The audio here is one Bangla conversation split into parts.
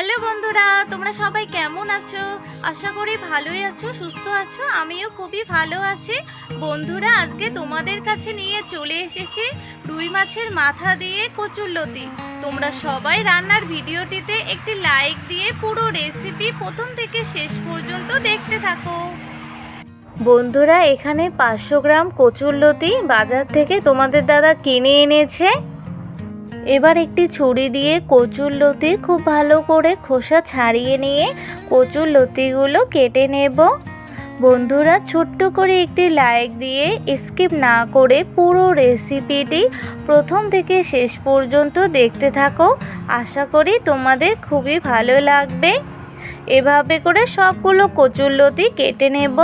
হ্যালো বন্ধুরা, তোমরা সবাই কেমন আছো? আশা করি ভালোই আছো, সুস্থ আছো, আমিও খুবই ভালো আছি। বন্ধুরা, আজকে তোমাদের কাছে নিয়ে চলে এসেছি রুই মাছের মাথা দিয়ে কচুরলতি তোমরা সবাই রান্নার ভিডিওটিতে একটি লাইক দিয়ে পুরো রেসিপি প্রথম থেকে শেষ পর্যন্ত দেখতে থাকো। বন্ধুরা, এখানে পাঁচশো গ্রাম কচুরলতি বাজার থেকে তোমাদের দাদা কিনে এনেছে। এবার একটি ছুরি দিয়ে কচুর লতির খুব ভালো করে খোসা ছাড়িয়ে নিয়ে কচুর লতিগুলো কেটে নেব। বন্ধুরা, ছোট্ট করে একটি লাইক দিয়ে স্কিপ না করে পুরো রেসিপিটি প্রথম থেকে শেষ পর্যন্ত দেখতে থাকো। আশা করি তোমাদের খুবই ভালো লাগবে। এভাবে করে সবগুলো কচুরলতি কেটে নেব।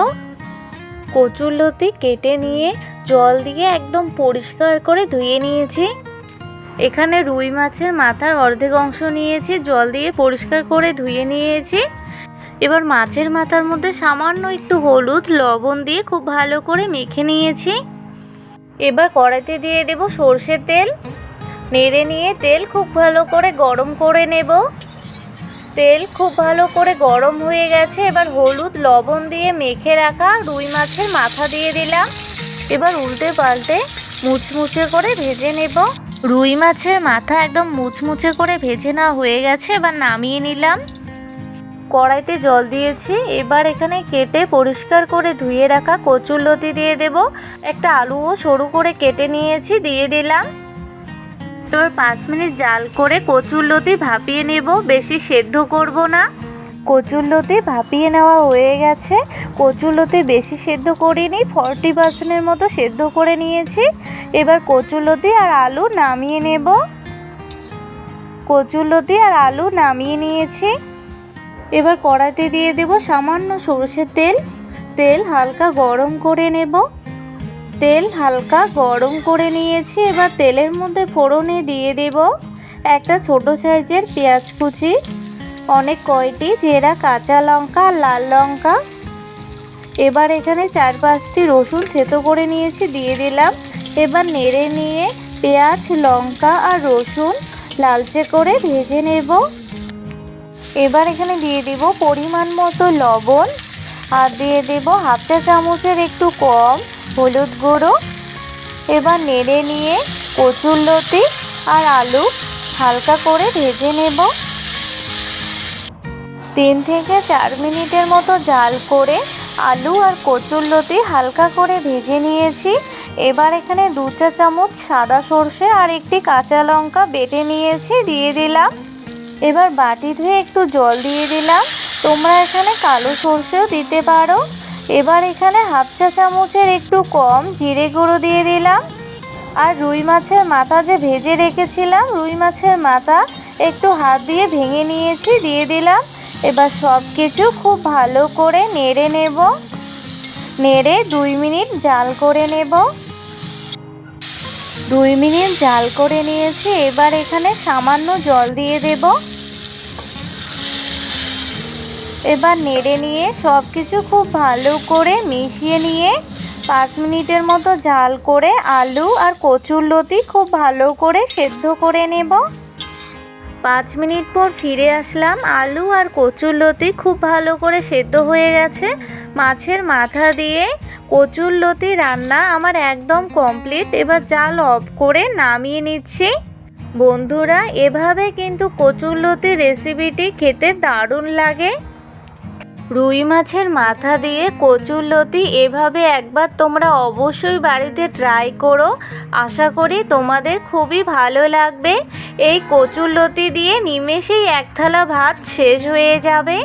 কচুরলতি কেটে নিয়ে জল দিয়ে একদম পরিষ্কার করে ধুয়ে নিয়েছি। এখানে রুই মাছের মাথার অর্ধেক অংশ নিয়েছি, জল দিয়ে পরিষ্কার করে ধুয়ে নিয়েছি। এবার মাছের মাথার মধ্যে সামান্য একটু হলুদ, লবণ দিয়ে খুব ভালো করে মেখে নিয়েছি। এবার কড়াইতে দিয়ে দেব সর্ষের তেল। নেড়ে নিয়ে তেল খুব ভালো করে গরম করে নেব। তেল খুব ভালো করে গরম হয়ে গেছে, এবার হলুদ, লবণ দিয়ে মেখে রাখা রুই মাছের মাথা দিয়ে দিলাম। এবার উল্টে পাল্টে মুচমুচে করে ভেজে নেব। রুই মাছের মাথা একদম মুচমুচে করে ভেজে নেওয়া হয়ে গেছে, এবার নামিয়ে নিলাম। কড়াইতে জল দিয়েছি, এবার এখানে কেটে পরিষ্কার করে ধুয়ে রাখা কচুর লতি দিয়ে দেব। একটা আলুও সরু করে কেটে নিয়েছি, দিয়ে দিলাম। এবার পাঁচ মিনিট জাল করে কচুর লতি ভাপিয়ে নেব, বেশি সেদ্ধ করব না। কচুরলতি ভাপিয়ে নেওয়া হয়ে গেছে। কচুরলতি বেশি সেদ্ধ করিনি ফর্টি পার্সেন্টের মতো সেদ্ধ করে নিয়েছি। এবার কচুরলতি আর আলু নামিয়ে নেব। কচুরলতি আর আলু নামিয়ে নিয়েছি। এবার কড়াইতে দিয়ে দেব সামান্য সরষের তেল। তেল হালকা গরম করে নেব। তেল হালকা গরম করে নিয়েছি। এবার তেলের মধ্যে ফোড়নে দিয়ে দেব। একটা ছোট সাইজের পেঁয়াজ কুচি। অনেক কয়টি? জেরা, কাঁচা লঙ্কা, লাল লঙ্কা। এবার এখানে চার পাঁচটি রসুন থেতো করে নিয়েছি, দিয়ে দিলাম। এবার নেড়ে নিয়ে পেঁয়াজ, লঙ্কা আর রসুন লালচে করে ভেজে নেব। এবার এখানে দিয়ে দিব পরিমাণ মতো লবণ আর দিয়ে দেব হাফ চা চামচের একটু কম হলুদ গুঁড়ো। এবার নেড়ে নিয়ে কচুর লতি আর আলু হালকা করে ভেজে নেব। তিন থেকে চার মিনিটের মতো জাল করে আলু আর কচুরলতি হালকা করে ভেজে নিয়েছি। এবার এখানে দু চা চামচ সাদা সর্ষে আর একটি কাঁচা লঙ্কা বেটে নিয়েছি, দিয়ে দিলাম। এবার বাটি ধুয়ে একটু জল দিয়ে দিলাম। তোমরা এখানে কালো সর্ষেও দিতে পারো। এবার এখানে হাফ চা চামচের একটু কম জিরে গুঁড়ো দিয়ে দিলাম। আর রুই মাছের মাথা যে ভেজে রেখেছিলাম, রুই মাছের মাথা একটু হাত দিয়ে ভেঙে নিয়েছি, দিয়ে দিলাম। এবার সব কিছু খুব ভালো করে নেড়ে নেব। নেড়ে দুই মিনিট জাল করে নেব। দুই মিনিট জাল করে নিয়েছি, এবার এখানে সামান্য জল দিয়ে দেব। এবার নেড়ে নিয়ে সব কিছু খুব ভালো করে মিশিয়ে নিয়ে পাঁচ মিনিটের মতো জাল করে আলু আর কচুর লতি খুব ভালো করে সেদ্ধ করে নেব। পাঁচ মিনিট পর ফিরে আসলাম। আলু আর কচুর লতি খুব ভালো করে সেদ্ধ হয়ে গেছে। মাছের মাথা দিয়ে কচুর লতি রান্না আমার একদম কমপ্লিট এবার জাল অফ করে নামিয়ে নিচ্ছি। বন্ধুরা, এভাবে কিন্তু কচুর লতি রেসিপিটি খেতে দারুণ লাগে। রুই মাছের মাথা দিয়ে কচুর লতি এভাবে একবার তোমরা অবশ্যই বাড়িতে ট্রাই করো। আশা করি তোমাদের খুবই ভালো লাগবে। এই কচুর লতি দিয়ে নিমেষেই এক থালা ভাত শেষ হয়ে যাবে।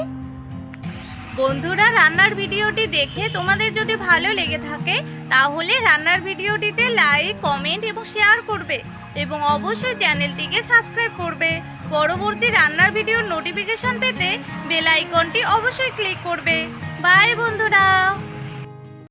বন্ধুরা, রান্নার ভিডিওটি দেখে তোমাদের যদি ভালো লেগে থাকে, তাহলে রান্নার ভিডিওটিতে লাইক কমেন্ট এবং শেয়ার করবে এবং অবশ্যই চ্যানেলটিকে সাবস্ক্রাইব করবে। পরবর্তী রান্নার ভিডিওর নোটিফিকেশন পেতে বেল আইকনটি অবশ্যই ক্লিক করবে। বাই বন্ধুরা।